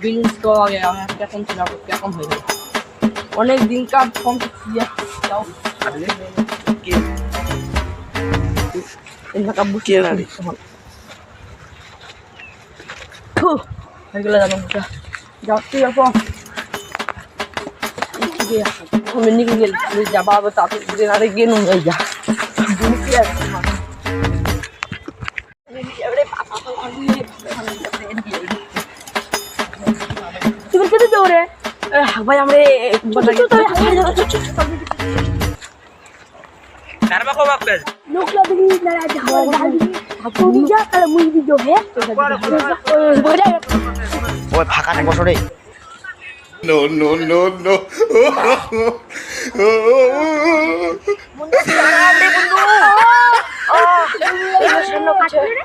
Billings তো আগে আমার কেমন ছিল কেমন হয়ে গেল অনেক দিন কার ফর্ম যাও এলাকা বুঝিয়ে রাখি হয়ে ওরে ভাই আমরা কারবা কো বাপ লোকলা দিলি না রাজ হাওয়া ডালি আপু বিজা আর মুই দি দো হে ওই ফাঁকা না বসো রে নো নো নো নো বন্ধু সারা বন্ধু আহ সামনে কাছে আরে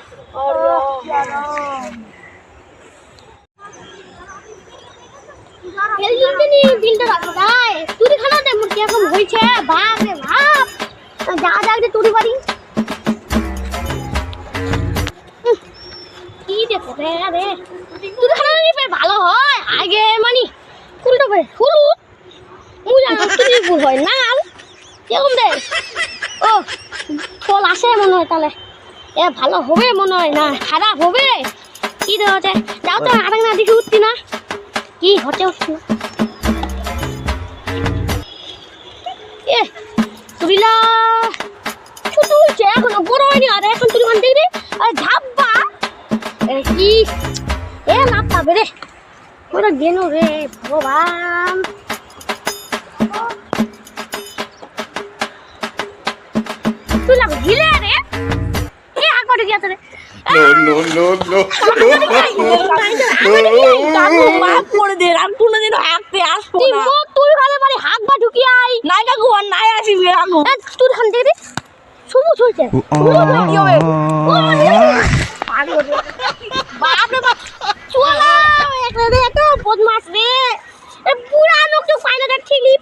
রে রে রে। ভালো হয়। আগে মানে ফুলটা বে ফুলু। তুই ফুল হয় না। কেমন দে? ও, ফল আসে মনে হয় তাহলে। এ, ভালো হবে মনে হয় না, খারাপ হবে। কি দেওয়া যাও তো এ তুরিলা ছোট হয়েছে এখনও বড় হয়নি আর এখন তুই ওখান থেকে আর ঝাপবা কি এ লাভ পাবে রে ওরা গেল রে ভগবান তুই লাভ হিলে রে এ আগরে গিয়েছে রে No, no, no, মাফ করে দে আমি কোনোদিন হাঁকতে আসব না মুখ তুই ভালো মানে হাত বা ঢুকি আই। নাই কাকু আর নাই কাকু এ, তুই খান থেকে সবুজ হয়েছে বাপরে বাপ। চলা একটা রে বদমাস রে। পুরা ঠিকই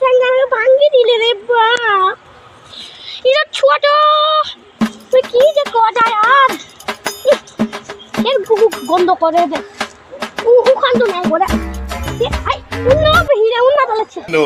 ঠ্যাঙ্গা ভাঙ্গি দিলে রে বাপ। এটা ছোট। তুই কি যে আর। এর গুগু গন্ধ করে দে। উখান তো নাই বলে আই। উন্না হিরে উন্না বলেছে no,